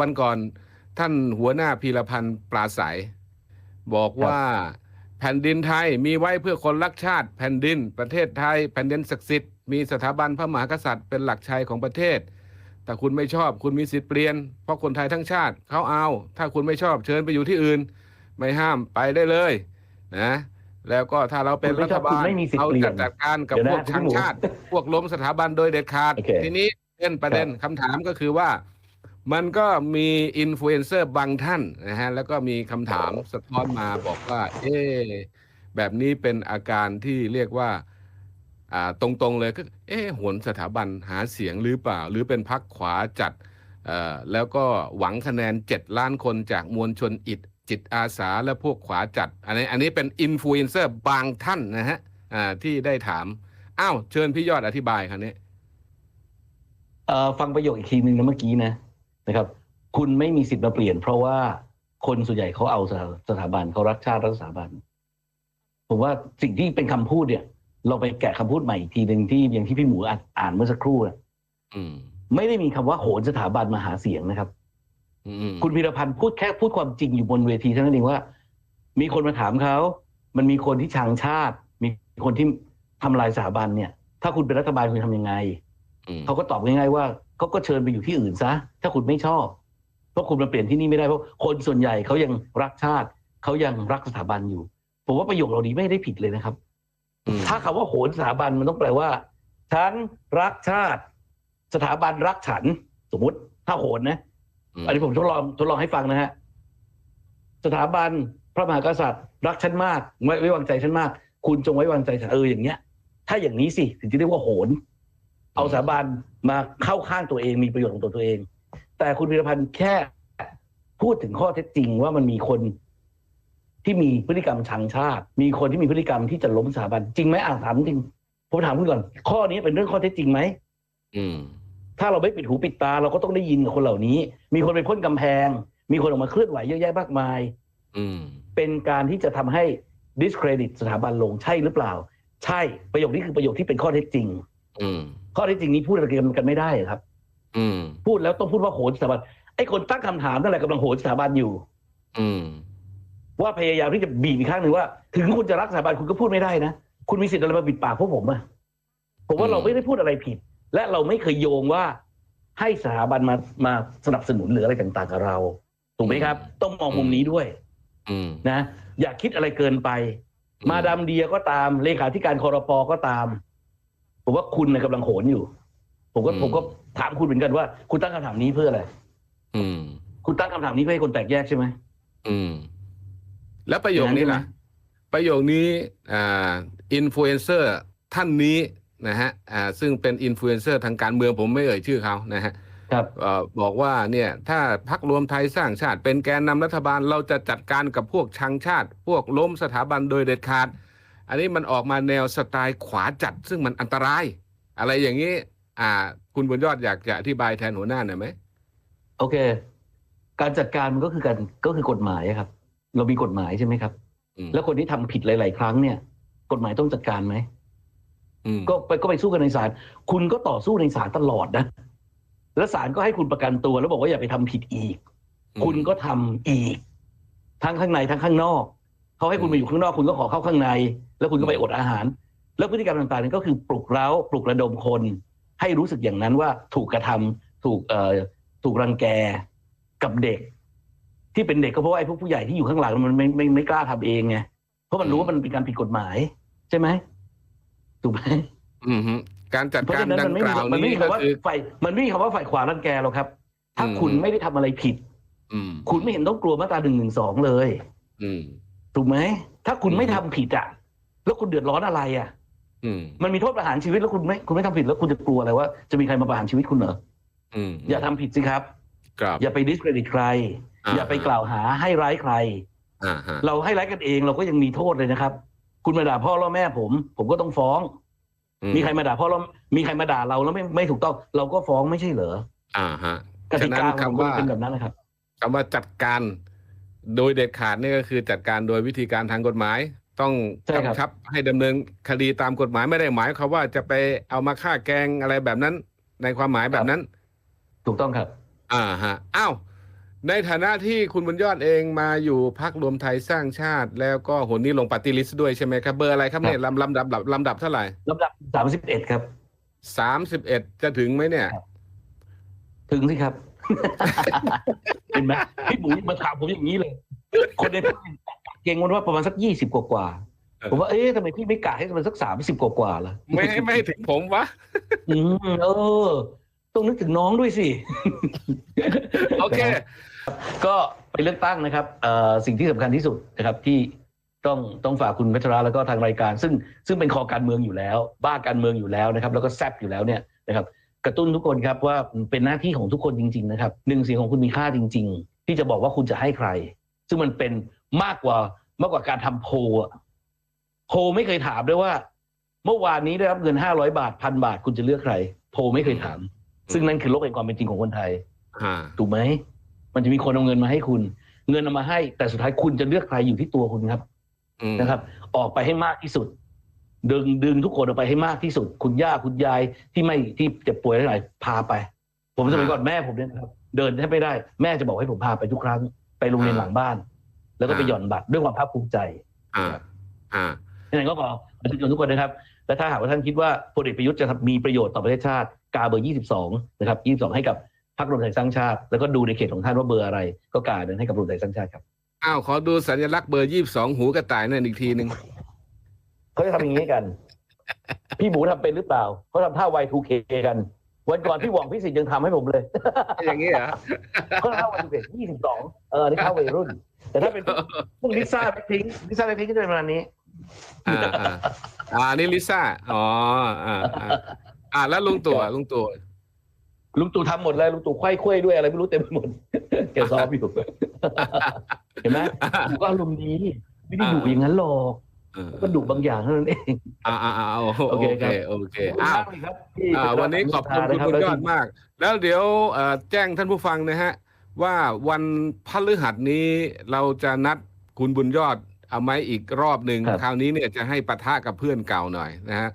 วันก่อนท่านหัวหน้าพีรพันธ์ปราศัย บอกว่าแผ่นดินไทยมีไว้เพื่อคนรักชาติ แผ่นดินประเทศไทย แผ่นดินศักดิ์สิทธิ์มีสถาบันพระมหากษัตริย์เป็นหลักชัยของประเทศ แต่คุณไม่ชอบคุณมีสิทธิ์เปลี่ยน เพราะคนไทยทั้งชาติเขาเอา ถ้าคุณไม่ชอบเชิญไปอยู่ที่อื่น ไม่ห้ามไปได้เลยนะแล้วก็ถ้าเราเป็นคุณไม่รัชฐอบคุณบาลไม่มีสิทธิ์เราเปลี่ยนจะจัดการกับเดี๋ยวพนะวกคุณชังหมูชาติ พวกล้มสถาบันโดยเด็ดขาดโอเคทีนี้เป็นประเด็นคำถามก็คือว่า มันก็มีอินฟลูเอนเซอร์บางท่านนะฮะแล้วก็มีคำถามสะท้อนมาบอกว่า เอ๊แบบนี้เป็นอาการที่เรียกว่าอ่าตรงๆเลยก็เอ๊ะโหนสถาบันหาเสียงหรือเปล่า หรือเป็นพักขวาจัดเอ่อแล้วก็หวังคะแนนเจ็ดล้านคนจากมวลชนอิดจิตอาสาและพวกขวาจัด อันนี้อันนี้เป็นอินฟลูเอนเซอร์บางท่านนะฮะอ่าที่ได้ถาม อ้าว เชิญพี่ยอดอธิบายครับนี้เอ่อฟังประโยคอีกทีหนึ่งนะเมื่อกี้นะ นะครับ คุณไม่มีสิทธิ์มาเปลี่ยน เพราะว่าคนส่วนใหญ่เขาเอาสถาสถาบันเขารักชาติรักสถาบัน ผมว่าสิ่งที่เป็นคำพูดเนี่ย เราไปแกะคำพูดใหม่อีกทีหนึ่งที่อย่างที่พี่หมูอ่านอ่านเมื่อสักครู่นะอืมไม่ได้มีคำว่าโหนสถาบันมาหาเสียงนะครับอืมคุณพีรพันธ์พูดแค่พูดความจริงอยู่บนเวทีเท่านั้นเองว่า มีคนมาถามเขามันมีคนที่ชังชาติ มีคนที่ทำลายสถาบันเนี่ย ถ้าคุณเป็นรัฐบาลคุณทำยังไงอืม เขาก็ตอบง่ายๆว่าเขาก็เชิญไปอยู่ที่อื่นซะ ถ้าคุณไม่ชอบ เพราะคุณมาเปลี่ยนที่นี่ไม่ได้เพราะคนส่วนใหญ่เขายังรักชาติเขายังรักสถาบันอยู่ ผมว่าประโยคเหล่านี้ไม่ได้ผิดเลยนะครับอืมถ้าคำว่าโหนสถาบันมันต้องแปลว่า ฉันรักชาติ สถาบันรักฉัน สมมติถ้าโหนนะ อันนี้ผมทดลองทดลองให้ฟังนะฮะสถาบันพระมหากษัตริย์ รักฉันมากไว้ไว้วางใจฉันมาก คุณจงไว้วางใจฉันเอออย่างเงี้ย ถ้าอย่างนี้สิถึงจะเรียกว่าโหน เอาสถาบันมาเข้าข้างตัวเองมีประโยชน์ของตัวตัวเอง แต่คุณพิรพันธ์แค่พูดถึงข้อเท็จจริงว่ามันมีคนที่มีพฤติกรรมชังชาติ มีคนที่มีพฤติกรรมที่จะล้มสถาบันจริงไหมอ่านถามจริงผมถามคุณก่อน ข้อนี้เป็นเรื่องข้อเท็จจริงไหมอืม ถ้าเราไม่ปิดหูปิดตาเราก็ต้องได้ยินกับคนเหล่านี้ มีคนไปพ่นกำแพง มีคนออกมาเคลื่อนไหวเยอะแยะมากมาย อืม เป็นการที่จะทำให้ discredit สถาบันลงใช่หรือเปล่า ใช่ประโยคนี้คือประโยคที่เป็นข้อเท็จจริง อืม ข้อเท็จจริงนี้พูดอะไรกันกันไม่ได้ครับ อืม พูดแล้วต้องพูดว่าโหนสถาบันไอ้คนตั้งคำถามนั่นแหละกำลังโหนสถาบันอยู่ อืม ว่าพยายามที่จะบีบอีกครั้งหนึ่งว่า ถึงคุณจะรักสถาบันคุณก็พูดไม่ได้นะคุณมีสิทธิ์อะไรมาปิดปากพวกผมอะผมว่าอืมเราไม่ได้พูดอะไรผิด และเราไม่เคยโยงว่า ให้สถาบันมามาสนับสนุนหรืออะไรต่างๆกับเราถูกไหมครับ ต้องมองมุมนี้ด้วยอืมนะ อย่าคิดอะไรเกินไป มาดามเดียก็ตามเลขาธิการคอรปก็ตาม ผมว่าคุณนะกำลังโหนอยู่ ผมก็ผมก็ถามคุณเหมือนกันว่า คุณตั้งคำถามนี้เพื่ออะไร อืม คุณตั้งคำถามนี้เพื่อให้คนแตกแยกใช่ไหม อืม แล้วประโยคนี้ล่ะประโยคนี้อ่าอินฟลูเอนเซอร์ท่านนี้นะฮะอ่าซึ่งเป็นอินฟลูเอนเซอร์ทางการเมืองผมไม่เอ่ยชื่อเขานะฮะครับ เอ่อบอกว่าเนี่ย ถ้าพักรวมไทยสร้างชาติเป็นแกนนำรัฐบาลเราจะจัดการกับพวกชังชาติ พวกล้มสถาบันโดยเด็ดขาด อันนี้มันออกมาแนวสไตล์ขวาจัด ซึ่งมันอันตราย อะไรอย่างนี้ อ่า คุณบุญยอดอยากจะอธิบายแทนหัวหน้าหน่อยไหมโอเค การจัดการมันก็คือการก็คือกฎหมายอะครับ เรามีกฎหมายใช่ไหมครับอืมแล้วคนที่ทำผิดหลาย ๆ ครั้งเนี่ย กฎหมายต้องจัดการไหมอืมก็ไปก็ไปสู้กันในศาลคุณก็ต่อสู้ในศาลตลอดนะแล้วศาลก็ให้คุณประกันตัวแล้วบอกว่าอย่าไปทำผิดอีก คุณก็ทำอีก ทั้งข้างในทั้งข้างนอก เขาให้คุณมาอยู่ข้างนอกคุณก็ขอเข้าข้างใน แล้วคุณก็ไปอดอาหาร แล้วพฤติกรรมต่างๆนั้นก็คือปลุกเร้าปลุกระดมคน ให้รู้สึกอย่างนั้นว่าถูกกระทำถูกเอ่อถูกรังแกกับเด็ก ที่เป็นเด็กก็เพราะว่าไอ้พวกผู้ใหญ่ที่อยู่ข้างหลังมันไม่ไม่ไม่กล้าทำเองไงเพราะมันรู้ว่ามันเป็นการผิดกฎหมาย ใช่ไหมถูกไหมอืมฮึการจัดเพราะการฉะนั้นดัมังนไม่กมีล่าวมันไม่นี้มีก็คำว่าคือฝ่ายมันไม่มีคำว่าฝ่ายขวารังแกหรอกครับ ถ้าอืมคุณไม่ได้ทำอะไรผิด อืมคุณไม่เห็นต้องกลัวมาตราหนึ่งหนึ่งสองเลย อืม ถูกไหมถ้าคุณอืมไม่ทำผิดอะแล้วคุณเดือดร้อนอะไรอะอืมมันมีโทษประหารชีวิตแล้วคุณไม่คุณไม่ทำผิดแล้วคุณจะกลัวอะไรว่าจะมีใครมาประหารชีวิตคุณเหรออืมอย่าทำผิดสิครับครับ อย่าไปดิสเครดิตใคร อย่าไปกล่าวหาให้ร้ายใครอ่าฮะเราให้ร้ายกันเองเราก็ยังมีโทษเลยนะครับ คุณมาด่าพ่อล่อแม่ผม ผมก็ต้องฟ้องอืมีใครมาด่าพ่อล่อมีใครมาด่าเราแล้วไม่ไม่ถูกต้อง เราก็ฟ้องไม่ใช่เหรออ่าฮะกติกาฉะนั้นของคำมันว่าเป็นแบบนั้นนะครับคำว่าจัดการ โดยเด็ดขาดนี่ก็คือจัดการโดยวิธีการทางกฎหมาย ต้องใช่ครับ กำชับให้ดำเนินคดีตามกฎหมายไม่ได้หมายความว่าจะไปเอามาฆ่าแกล้งอะไรแบบนั้น ในความหมายแบบนั้น ถูกต้องครับ อ่าฮะอ้าวในฐานะที่คุณบุญยอดเองมาอยู่พักรวมไทยสร้างชาติ แล้วก็หนนี้ลงปฏิลิสต์ด้วยใช่ไหมครับ เบอร์อะไรครับเนี่ยลำลำดับลำดับเท่าไหร่ลำดับสามสิบเอ็ดครับ สามสิบเอ็ดจะถึงไหมเนี่ย ถึงสิครับ เห็นไหมพี่หมูมาถามผมอย่างนี้เลย คนในพักเก่งวันว่าประมาณสักยี่สิบกว่าๆเออผมว่าเอ๊ะทำไมพี่ไม่กะให้มันสักสามสิบกว่าๆล่ะไม่ให้ไม่ให้ถึงผมวะอืมเออต้องนึกถึงน้องด้วยสิ โอเค ก็ไปเลือกตั้งนะครับเอ่อสิ่งที่สำคัญที่สุดนะครับที่ต้องต้องฝากคุณเพชรราแล้วก็ทางรายการ ซึ่งซึ่งเป็นคอการเมืองอยู่แล้ว บ้าการเมืองอยู่แล้วนะครับ แล้วก็แซบอยู่แล้วเนี่ยนะครับ กระตุ้นทุกคนครับว่าเป็นหน้าที่ของทุกคนจริง ๆ นะครับหนึ่งเสียงของคุณมีค่าจริง ๆ ที่จะบอกว่าคุณจะให้ใคร ซึ่งมันเป็นมากกว่ามากกว่าการทำโพลอะโพลไม่เคยถามด้วยว่า เมื่อวานนี้ได้รับเงินห้าร้อยบาทพันบาทคุณจะเลือกใคร โพลไม่เคยถาม ซึ่งนั่นคือโลกแห่งความเป็นจริงของคนไทยอ่าถูกไหมมันจะมีคนเอาเงินมาให้คุณ เงินเอามาให้ แต่สุดท้ายคุณจะเลือกใครอยู่ที่ตัวคุณครับอืมนะครับ ออกไปให้มากที่สุด ดึงดึงทุกคนออกไปให้มากที่สุด คุณย่าคุณยายที่ไม่ที่เจ็บป่วยอะไรพาไป ผมสมัยก่อนแม่ผมเนี่ยนะครับ เดินแทบไม่ได้แม่จะบอกให้ผมพาไปทุกครั้ง ไปโรงเรียนหลังบ้าน แล้วก็ไปหย่อนบัตรด้วยความภาคภูมิใจ อ่าอ่ายังไงก็ขอขอบคุณทุกคนนะครับ และถ้าหากว่าท่านคิดว่าพลเอกประยุทธ์จะทำมีประโยชน์ต่อประเทศชาติ กาเบอร์ 22 นะครับ 22 ให้กับพรรครวมไทยสร้างชาติ แล้วก็ดูในเขตของท่านว่าเบอร์อะไร ก็กานั้นให้กับรวมไทยสร้างชาติครับ อ้าว ขอดูสัญลักษณ์เบอร์ยี่สิบสองหูกระต่ายนั่นอีกทีหนึ่ง เขาจะทำอย่างนี้กัน พี่หมูทำเป็นหรือเปล่าเขาทำท่า Y2K กัน วันก่อนพี่หว่องพี่สิทธิ์ยังทำให้ผมเลย อย่างนี้เหรอ เขาทำท่า Y2K 22เออนี่ท่าวัยรุ่น แต่ถ้าเป็นพวกลิซ่าแบล็คพิงค์ลิซ่าแบล็คพิงค์ก็จะเป็นประมาณนี้ อ่าอ่าอ่านี่ลิซ่าอ๋ออ่าอ่าอ่าแล้วลุงตู่อะลุงตู่ ลุงตู่ทำหมดเลยลุงตู่ไขว้เขว้ด้วยอะไรไม่รู้เต็มไปหมด แกซ้อมอยู่ เห็นไหมผมก็อารมณ์ดี ไม่ได้ดุอย่างนั้นหรอกเออ ก็ดุบางอย่างเท่านั้นเอง อ่าอ่าอ่าโอโอเคเคครับโอเคอ้าวขบคุณมกเลยครับที่อ่าวันนี้ขอบคุณคุณนะรับบุญยอดแล้วที่มาก แล้วเดี๋ยวเอ่อแจ้งท่านผู้ฟังนะฮะ ว่าวันพฤหัสนี้เราจะนัดคุณบุญยอดเอาไหมอีกรอบหนึ่งครับคราวนี้เนี่ยจะให้ปะทะกับเพื่อนเก่าหน่อยนะฮะ